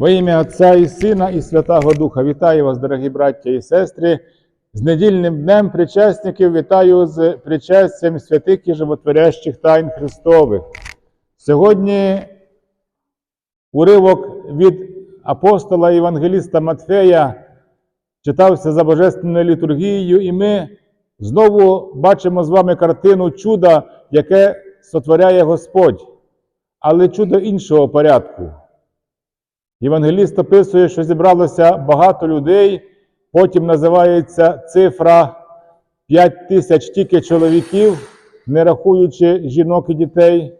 Во ім'я Отця і Сина, і Святого Духа. Вітаю вас, дорогі браття і сестри. З недільним днем причасників вітаю з причастям святих і животворящих тайн Христових. Сьогодні уривок від апостола Євангеліста Матфея читався за Божественною літургією, і ми знову бачимо з вами картину чуда, яке сотворяє Господь, але чудо іншого порядку. Євангеліст описує, що зібралося багато людей, потім називається цифра 5 тисяч тільки чоловіків, не рахуючи жінок і дітей.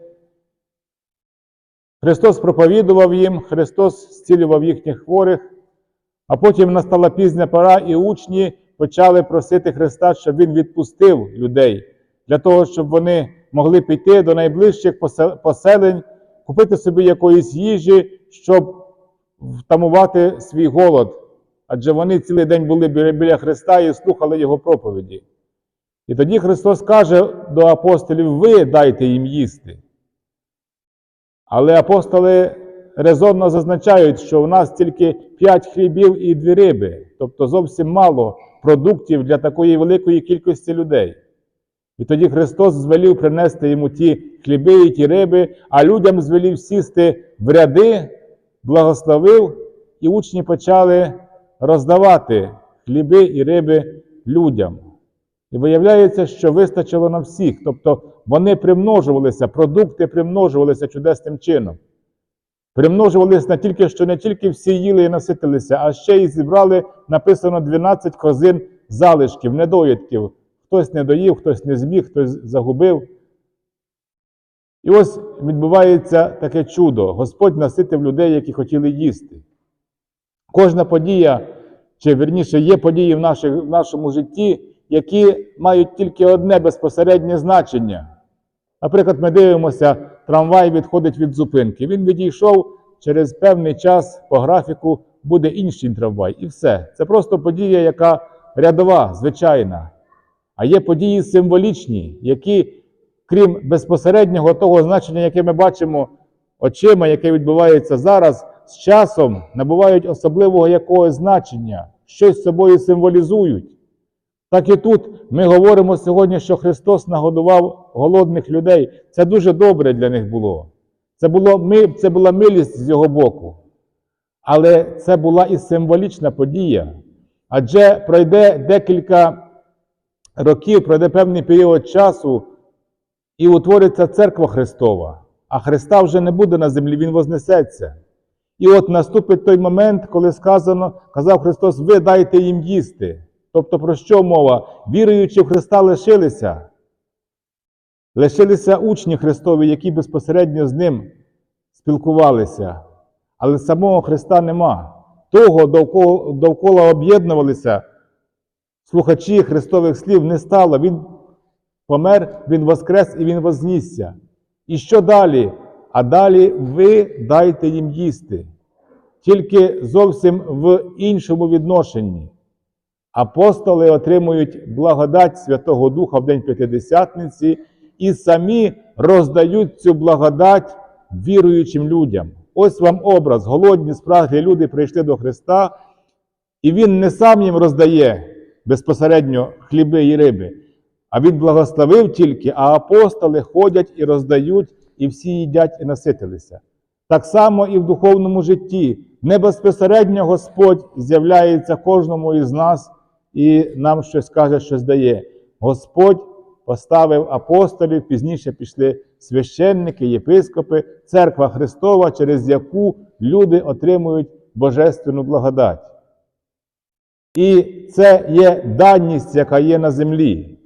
Христос проповідував їм, Христос зцілював їхніх хворих, а потім настала пізня пора, і учні почали просити Христа, щоб Він відпустив людей для того, щоб вони могли піти до найближчих поселень, купити собі якоїсь їжі, щоб втамувати свій голод. Адже вони цілий день були біля біля Христа і слухали Його проповіді. І тоді Христос каже до апостолів: ви дайте їм їсти. Але апостоли резонно зазначають, що у нас тільки п'ять хлібів і дві риби, тобто зовсім мало продуктів для такої великої кількості людей. І тоді Христос звелів принести йому ті хліби і ті риби, а людям звелів сісти в ряди, благословив, і учні почали роздавати хліби і риби людям. І виявляється, що вистачило на всіх. Тобто вони примножувалися, продукти примножувалися чудесним чином. Примножувалися не тільки, що не тільки всі їли і наситилися, а ще й зібрали, написано, 12 корзин залишків, недоїдків. Хтось не доїв, хтось не зміг, хтось загубив. І ось відбувається таке чудо. Господь наситив людей, які хотіли їсти. Кожна подія, чи верніше є події в, наших, в нашому житті, які мають тільки одне безпосереднє значення. Наприклад, ми дивимося, трамвай відходить від зупинки. Він відійшов через певний час по графіку, буде інший трамвай. І все. Це просто подія, яка рядова, звичайна. А є події символічні, які, крім безпосереднього того значення, яке ми бачимо очима, яке відбувається зараз, з часом набувають особливого якогось значення, щось собою символізують. Так і тут ми говоримо сьогодні, що Христос нагодував голодних людей. Це дуже добре для них було. Це, було, це була милість з його боку. Але це була і символічна подія. Адже пройде декілька років, пройде певний період часу, і утвориться церква Христова. А Христа вже не буде на землі, Він вознесеться. І от наступить той момент, коли сказано, казав Христос, ви дайте їм їсти. Тобто, про що мова? Віруючи в Христа лишилися. Лишилися учні Христові, які безпосередньо з ним спілкувалися. Але самого Христа нема. Того, довкола, об'єднувалися слухачі Христових слів, не стало. Він помер, Він воскрес і Він вознісся. І що далі? А далі ви дайте їм їсти. Тільки зовсім в іншому відношенні. Апостоли отримують благодать Святого Духа в День П'ятидесятниці і самі роздають цю благодать віруючим людям. Ось вам образ. Голодні, спраглі люди прийшли до Христа, і Він не сам їм роздає безпосередньо хліби і риби, а Він благословив тільки, а апостоли ходять і роздають, і всі їдять і наситилися. Так само і в духовному житті. Не безпосередньо Господь з'являється кожному із нас і нам щось каже, щось дає. Господь поставив апостолів, пізніше пішли священники, єпископи, церква Христова, через яку люди отримують божественну благодать. І це є даність, яка є на землі.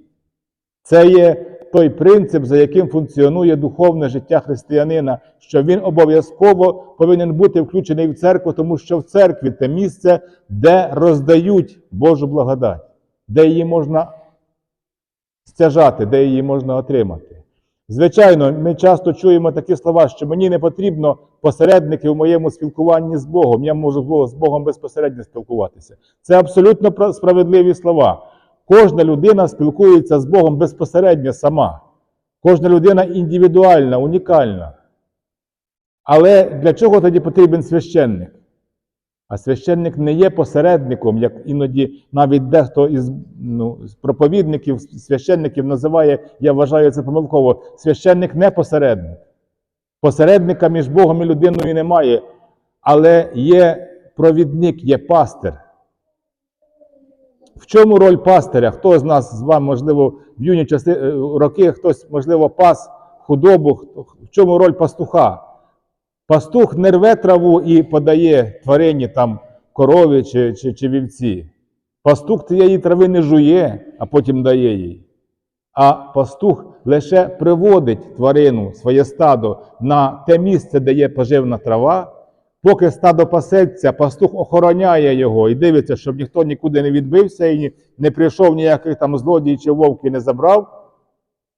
Це є той принцип, за яким функціонує духовне життя християнина, що він обов'язково повинен бути включений в церкву, тому що в церкві це місце, де роздають Божу благодать, де її можна стяжати, де її можна отримати. Звичайно, ми часто чуємо такі слова, що мені не потрібно посередники в моєму спілкуванні з Богом. Я можу з Богом безпосередньо спілкуватися. Це абсолютно пра- справедливі слова. Кожна людина спілкується з Богом безпосередньо сама. Кожна людина індивідуальна, унікальна. Але для чого тоді потрібен священник? А священник не є посередником, як іноді навіть дехто із ну, проповідників, священників називає, я вважаю це помилково. Священник не посередник. Посередника між Богом і людиною немає, але є провідник, є пастир. В чому роль пастиря? Хто з нас з вами, можливо, в юні часи, е, роки, хтось, можливо, пас худобу, в чому роль пастуха? Пастух не рве траву і подає тварині там корові чи, чи, чи вівці. Пастух цієї трави не жує, а потім дає їй. А пастух лише приводить тварину, своє стадо на те місце, де є поживна трава. Поки стадо пасеться, пастух охороняє його і дивиться, щоб ніхто нікуди не відбився і не прийшов ніяких там злодій чи вовк і не забрав.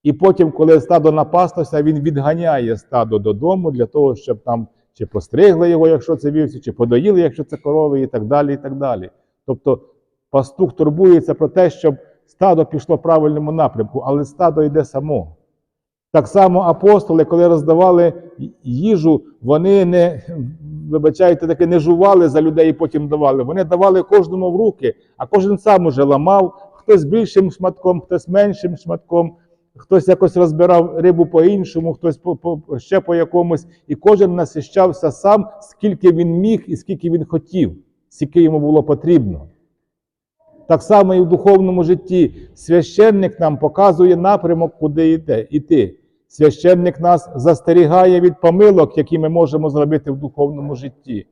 І потім, коли стадо напаслося, він відганяє стадо додому для того, щоб там чи постригли його, якщо це вівці, чи подоїли, якщо це корови, і так далі. і так далі. Тобто пастух турбується про те, щоб стадо пішло в правильному напрямку, але стадо йде само. Так само апостоли, коли роздавали їжу, вони не, вибачайте, таки не жували за людей і потім давали. Вони давали кожному в руки, а кожен сам уже ламав, хтось більшим шматком, хтось меншим шматком, хтось якось розбирав рибу по-іншому, хтось по, по, ще по якомусь. І кожен насищався сам, скільки він міг і скільки він хотів, скільки йому було потрібно. Так само і в духовному житті. Священник нам показує напрямок, куди йде, іти. Священник нас застерігає від помилок, які ми можемо зробити в духовному житті.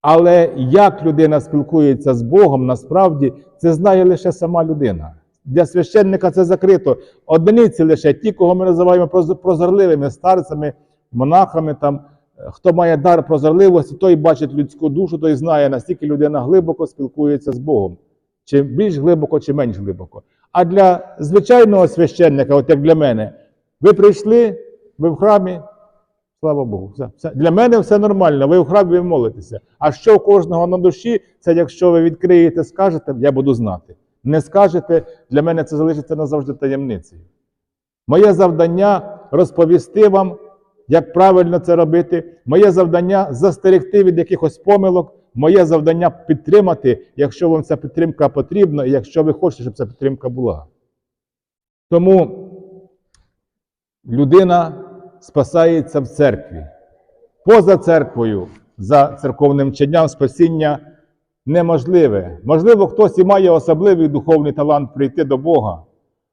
Але як людина спілкується з Богом, насправді це знає лише сама людина. Для священника це закрито. Одиниці лише ті, кого ми називаємо прозорливими старцями, монахами. Там, е, хто має дар прозорливості, той бачить людську душу, той знає, наскільки людина глибоко спілкується з Богом. Чи більш глибоко, чи менш глибоко. А для звичайного священника, от як для мене, ви прийшли, ви в храмі, слава Богу, все, все. для мене все нормально, ви в храмі ви молитеся. А що у кожного на душі, це якщо ви відкриєте, скажете, я буду знати. Не скажете, для мене це залишиться назавжди таємницею. Моє завдання розповісти вам, як правильно це робити. Моє завдання застерегти від якихось помилок. Моє завдання підтримати, якщо вам ця підтримка потрібна, і якщо ви хочете, щоб ця підтримка була. Тому людина спасається в церкві. Поза церквою, за церковним чинням спасіння неможливе. Можливо, хтось і має особливий духовний талант прийти до Бога,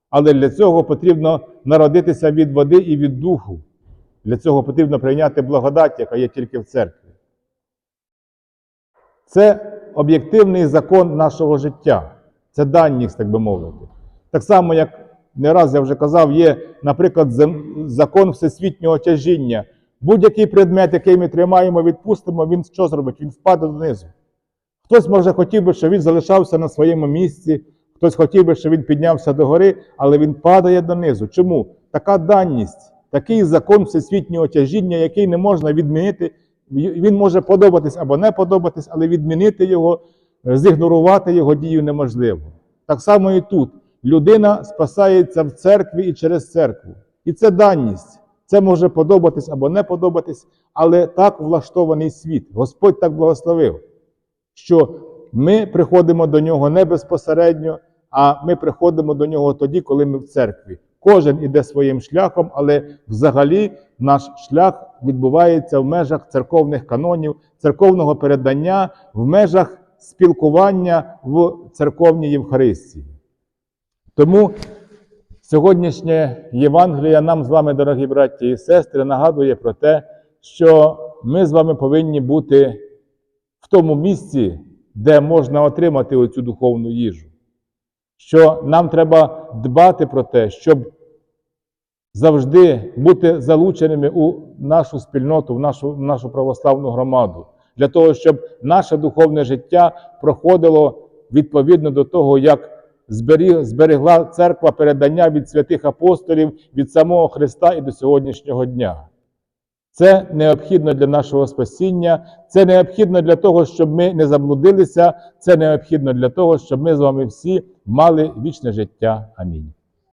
але для цього потрібно народитися від води і від духу. Для цього потрібно прийняти благодать, яка є тільки в церкві. Це об'єктивний закон нашого життя, це даність, так би мовити. Так само, як не раз я вже казав, є, наприклад, закон всесвітнього тяжіння. Будь-який предмет, який ми тримаємо, відпустимо, він що зробить? Він впаде донизу. Хтось, може, хотів би, щоб він залишався на своєму місці, хтось хотів би, щоб він піднявся догори, але він падає донизу. Чому? Така даність, такий закон всесвітнього тяжіння, який не можна відмінити. Він може подобатись або не подобатись, але відмінити його, зігнорувати його дію неможливо. Так само і тут. Людина спасається в церкві і через церкву. І це даність. Це може подобатись або не подобатись, але так влаштований світ. Господь так благословив, що ми приходимо до нього не безпосередньо, а ми приходимо до нього тоді, коли ми в церкві. Кожен іде своїм шляхом, але взагалі наш шлях відбувається в межах церковних канонів, церковного передання, в межах спілкування в церковній Євхаристії. Тому сьогоднішнє Євангеліє нам з вами, дорогі браті і сестри, нагадує про те, що ми з вами повинні бути в тому місці, де можна отримати оцю духовну їжу. Що нам треба дбати про те, щоб завжди бути залученими у нашу спільноту, в нашу, в нашу православну громаду, для того, щоб наше духовне життя проходило відповідно до того, як зберегла церква передання від святих апостолів, від самого Христа і до сьогоднішнього дня. Це необхідно для нашого спасіння, це необхідно для того, щоб ми не заблудилися, це необхідно для того, щоб ми з вами всі мали вічне життя. Амінь.